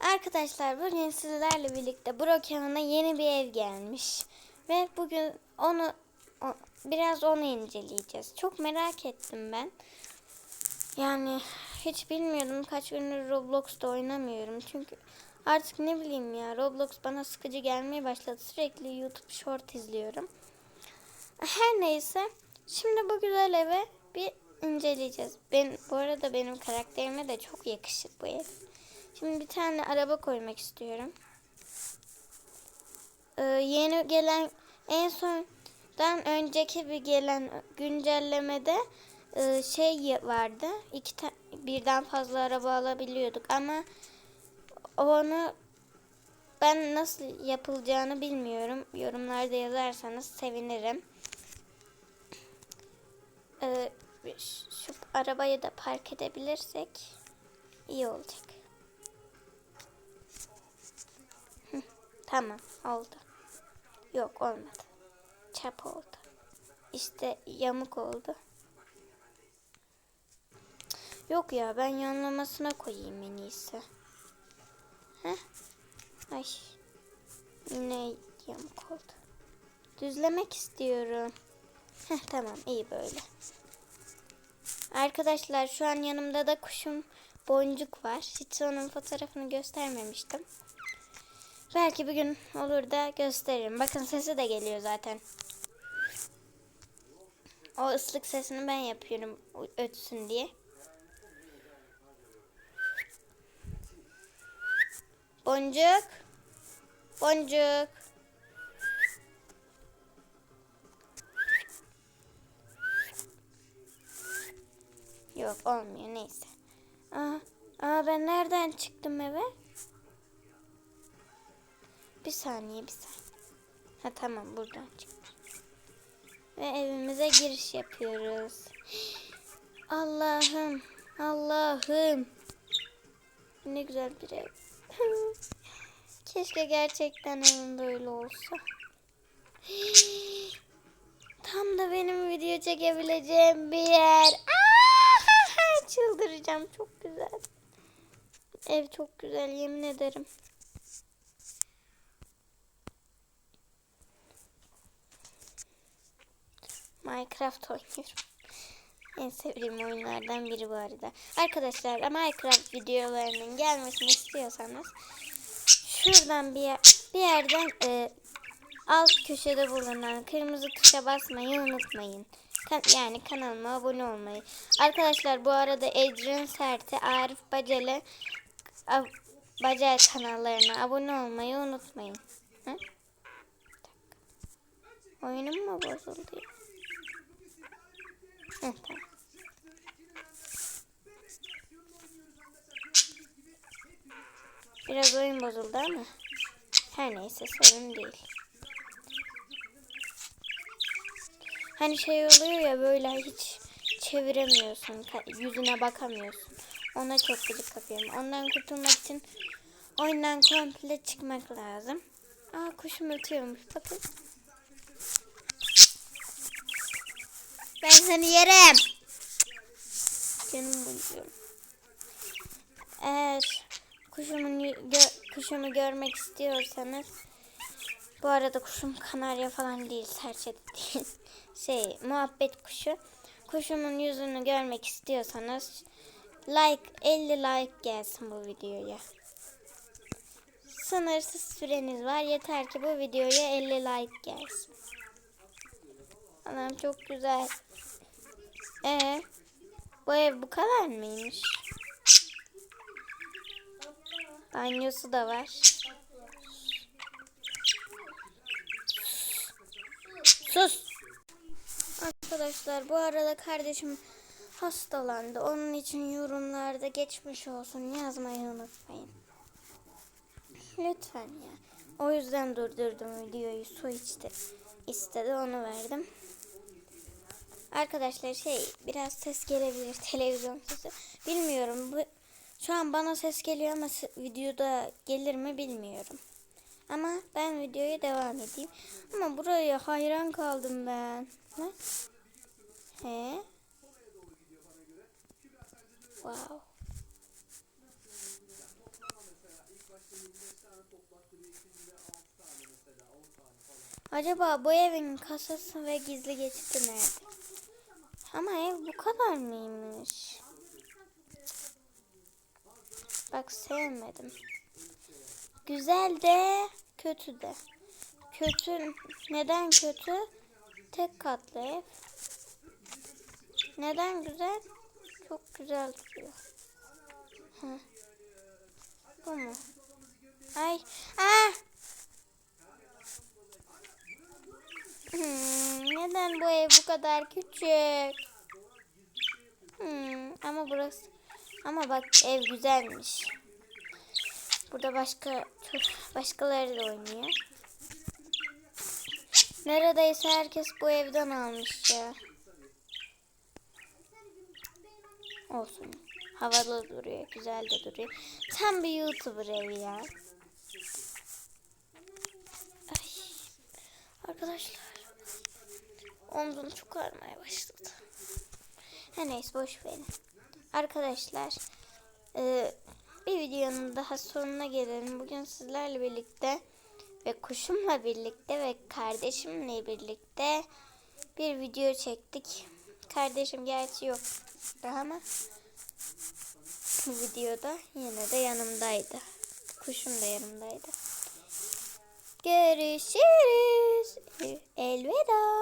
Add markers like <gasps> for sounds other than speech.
Arkadaşlar bugün sizlerle birlikte Brokeman'a yeni bir ev gelmiş. Ve bugün onu o- biraz onu inceleyeceğiz. Çok merak ettim ben. Yani hiç bilmiyordum kaç gündür Roblox'ta oynamıyorum. Çünkü artık ne bileyim ya Roblox bana sıkıcı gelmeye başladı. Sürekli YouTube Short izliyorum. Her neyse şimdi bu güzel eve bir inceleyeceğiz. Ben bu arada benim karakterime de çok yakışır bu ev. Şimdi bir tane araba koymak istiyorum. Ee, yeni gelen en sondan önceki bir gelen güncellemede e, şey vardı. İki birden fazla araba alabiliyorduk ama onu ben nasıl yapılacağını bilmiyorum. Yorumlarda yazarsanız sevinirim. Ee, şu arabayı da park edebilirsek iyi olacak. Tamam oldu. Yok olmadı. Çap oldu. İşte yamuk oldu. Yok ya ben yanlamasına koyayım en iyisi. Heh. Ay. Yine yamuk oldu. Düzlemek istiyorum. Heh, tamam iyi böyle. Arkadaşlar şu an yanımda da kuşum boncuk var. Hiç onun fotoğrafını göstermemiştim. Belki bir gün olur da gösteririm. Bakın sesi de geliyor zaten. O ıslık sesini ben yapıyorum ötsün diye. Boncuk. Boncuk. Yok olmuyor neyse. Aa, aa ben nereden çıktım eve? Bir saniye bir saniye. Ha tamam buradan çıktım. Ve evimize giriş yapıyoruz. Allah'ım. Allah'ım. Ne güzel bir ev. <laughs> Keşke gerçekten evim böyle olsa. <gasps> Tam da benim video çekebileceğim bir yer. Aa, <laughs> çıldıracağım çok güzel. Ev çok güzel yemin ederim. Minecraft oynuyorum. <laughs> En sevdiğim oyunlardan biri bu arada. Arkadaşlar Minecraft videolarının gelmesini istiyorsanız şuradan bir, yer, bir yerden e, alt köşede bulunan kırmızı tuşa basmayı unutmayın. Kan- yani kanalıma abone olmayı. Arkadaşlar bu arada Ecrin Sert'e, Arif Bacele Bacel kanallarına abone olmayı unutmayın. Oyunum mu bozuldu tamam. Biraz oyun bozuldu ama her neyse sorun değil. Hani şey oluyor ya böyle hiç çeviremiyorsun, yüzüne bakamıyorsun. Ona çok gıcık kapıyorum. Ondan kurtulmak için oyundan komple çıkmak lazım. Aa kuşum ötüyormuş bakın. Ben seni yerim. Canım buluyorum. Eğer kuşumun gö- kuşumu görmek istiyorsanız bu arada kuşum kanarya falan değil, serçe de değil. <laughs> Şey, muhabbet kuşu. Kuşumun yüzünü görmek istiyorsanız like 50 like gelsin bu videoya. Sınırsız süreniz var. Yeter ki bu videoya 50 like gelsin. Anam çok güzel. Ee, bu ev bu kadar mıymış? Banyosu da var. Sus. Arkadaşlar bu arada kardeşim hastalandı. Onun için yorumlarda geçmiş olsun yazmayı unutmayın. Lütfen ya. O yüzden durdurdum videoyu. Su içti. İstedi onu verdim. Arkadaşlar şey biraz ses gelebilir televizyon sesi. Bilmiyorum bu şu an bana ses geliyor ama videoda gelir mi bilmiyorum. Ama ben videoya devam edeyim. Ama buraya hayran kaldım ben. Ne? He? Wow. Acaba bu evin kasası ve gizli geçidi nerede? Ama ev bu kadar mıymış? Bak sevmedim. Güzel de kötü de. Kötü neden kötü? Tek katlı ev. Neden güzel? Çok güzel duruyor. Bu mu? Ay. Ah! Hmm, neden bu ev bu kadar küçük? Hmm, ama burası ama bak ev güzelmiş. Burada başka başkaları da oynuyor. Neredeyse herkes bu evden almış ya. Olsun. Havalı duruyor, güzel de duruyor. Tam bir YouTuber evi ya. Ay. Arkadaşlar. Omzum çok ağrımaya başladı. Her neyse boş verin. Arkadaşlar. e, bir videonun daha sonuna gelelim. Bugün sizlerle birlikte ve kuşumla birlikte ve kardeşimle birlikte bir video çektik. Kardeşim gerçi yok ama bu videoda yine de yanımdaydı. Kuşum da yanımdaydı. Görüşürüz. Elveda.